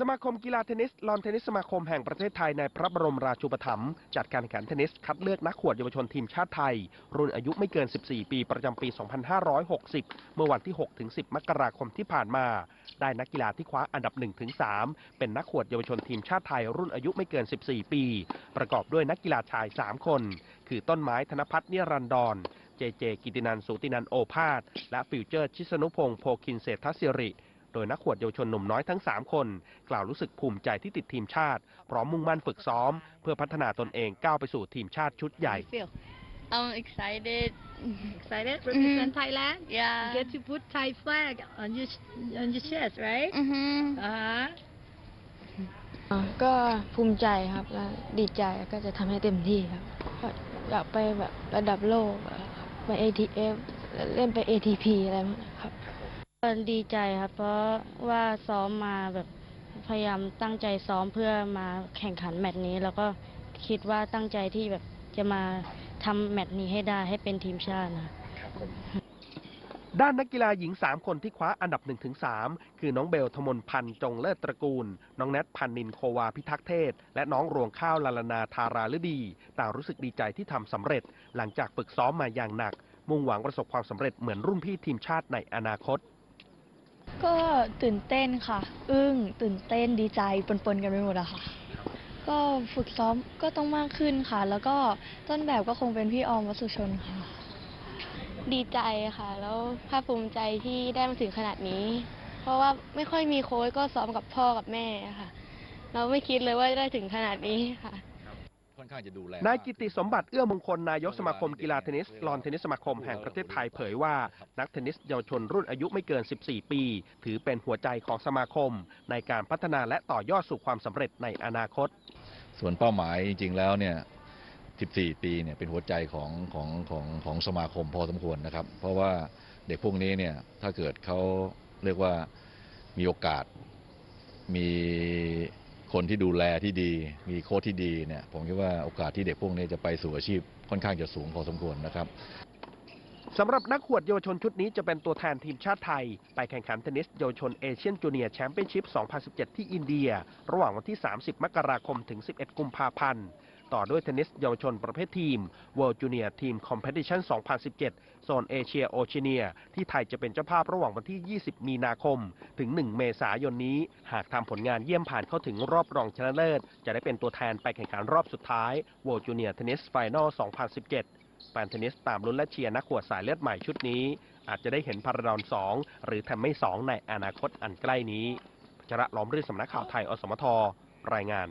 สมาคมกีฬาเทนนิสลอนเทนนิสสมาคมแห่งประเทศไทยในพระบรมราชูปถัมภ์จัดการแข่งขันเทนนิสคัดเลือกนักขวดเยาวชนทีมชาติไทย รุ่นอายุไม่เกิน 14 ปีประจำปี 2560 เมื่อวันที่ 6-10 มกราคมที่ผ่านมา ได้นักกีฬาที่คว้าอันดับ 1-3 เป็นนักขวดเยาวชนทีมชาติไทย รุ่นอายุไม่เกิน 14 ปี ประกอบด้วยนักกีฬาชาย 3 คน คือต้นไม้ธนพัฒน์เนิรันดรเจเจกิตินันสูตินันโอภาสและฟิวเจอร์ ชิสนุพงศ์โพคินเศรษฐศิริ โดยนักขวดเยาวชนหนุ่มน้อยทั้ง 3 คน กล่าวรู้สึกภูมิใจที่ติดทีมชาติ พร้อมมุ่งมั่นฝึกซ้อม เพื่อพัฒนาตนเองก้าวไปสู่ทีมชาติชุดใหญ่ feel? I'm excited. Excited? Represent Thailand? Yeah. Get to put Thai flag on your on your chest, right? Mhm. Uh-huh. อ่าก็ภูมิใจครับและดีใจก็จะทำให้เต็มที่ครับก็อยากไปแบบระดับโลกอะครับไป ATF เล่นไป ATP อะไรพวกนี้ครับ ก็ดีใจครับ เพราะว่าซ้อมมาแบบพยายามตั้งใจซ้อมเพื่อมาแข่งขันแมตช์นี้ แล้วก็คิดว่าตั้งใจที่แบบจะมาทำแมตช์นี้ให้ได้ให้เป็นทีมชาตินะด้านนักกีฬาหญิง 3 คนที่คว้าอันดับ 1-3 คือน้องเบลธมนพันธ์จงเลิศตระกูล น้องแนทพันนินโควาพิทักษ์เทศ และน้องรวงข้าวลาลนาทาราฤดี ต่างรู้สึกดีใจที่ทำสำเร็จ หลังจากฝึกซ้อมมาอย่างหนัก มุ่งหวังประสบความสำเร็จเหมือนรุ่นพี่ทีมชาติในอนาคต ก็ตื่นเต้นค่ะ อึ้ง ตื่นเต้นดีใจปนๆกันไปหมดอะค่ะ ก็ฝึกซ้อมก็ต้องมากขึ้นค่ะ แล้วก็ต้นแบบก็คงเป็นพี่ออมวัสุชนค่ะ ดีใจค่ะ แล้วภาคภูมิใจที่ได้มาถึงขนาดนี้ เพราะว่าไม่ค่อยมีโค้ชก็ซ้อมกับพ่อกับแม่ค่ะ เราไม่คิดเลยว่าจะได้ถึงขนาดนี้ค่ะ อนข้างจะดูแลนายกิติสมบัติเอื้อมงคลนายกสมาคมกีฬาเทนนิสลอนเทนนิสสมาคมแห่งประเทศไทยเผยว่า นักเทนนิสเยาวชนรุ่นอายุไม่เกิน 14 ปี ถือเป็นหัวใจของสมาคม ในการพัฒนาและต่อยอดสู่ความสำเร็จในอนาคต ส่วนเป้าหมายจริง ๆ แล้วเนี่ย14 ปีเนี่ยเป็นหัวใจของของของของสมาคมพอสมควรนะครับ เพราะว่าเด็กพวกนี้เนี่ยถ้าเกิดเขาเรียกว่ามีโอกาสมี คนที่ดูแลที่ดี มีโค้ชที่ดีเนี่ยผมคิดว่าโอกาสที่เด็กพวกนี้จะไปสู่อาชีพค่อนข้างจะสูงพอสมควรนะครับสำหรับนักขวดเยาวชนชุดนี้จะเป็นตัวแทนทีมชาติไทย ไปแข่งขันเทนนิสเยาวชนเอเชียนจูเนียร์แชมเปี้ยนชิพ 2017 ที่อินเดีย ระหว่างวันที่ 30 มกราคมถึง 11 กุมภาพันธ์ ต่อด้วยเทนนิสเยาวชนประเภททีม World Junior Team Competition 2017 โซนเอเชียโอเชียเนียที่ไทยจะเป็นเจ้าภาพระหว่างวันที่ 20 มีนาคม ถึง 1 เมษายนนี้ หากทำผลงานเยี่ยมผ่านเข้าถึงรอบรองชนะเลิศ จะได้เป็นตัวแทนไปแข่งขันรอบสุดท้าย World Junior Tennis Final 2017 แฟนเทนนิสตามลุ้นและเชียร์นักขวดสายเลือดใหม่ชุดนี้ อาจจะได้เห็นพาราดอน 2 หรือแทมไม่2ในอนาคตอันใกล้นี้พัชระล้อมรื่นสำนักข่าวไทยอสมทรายงาน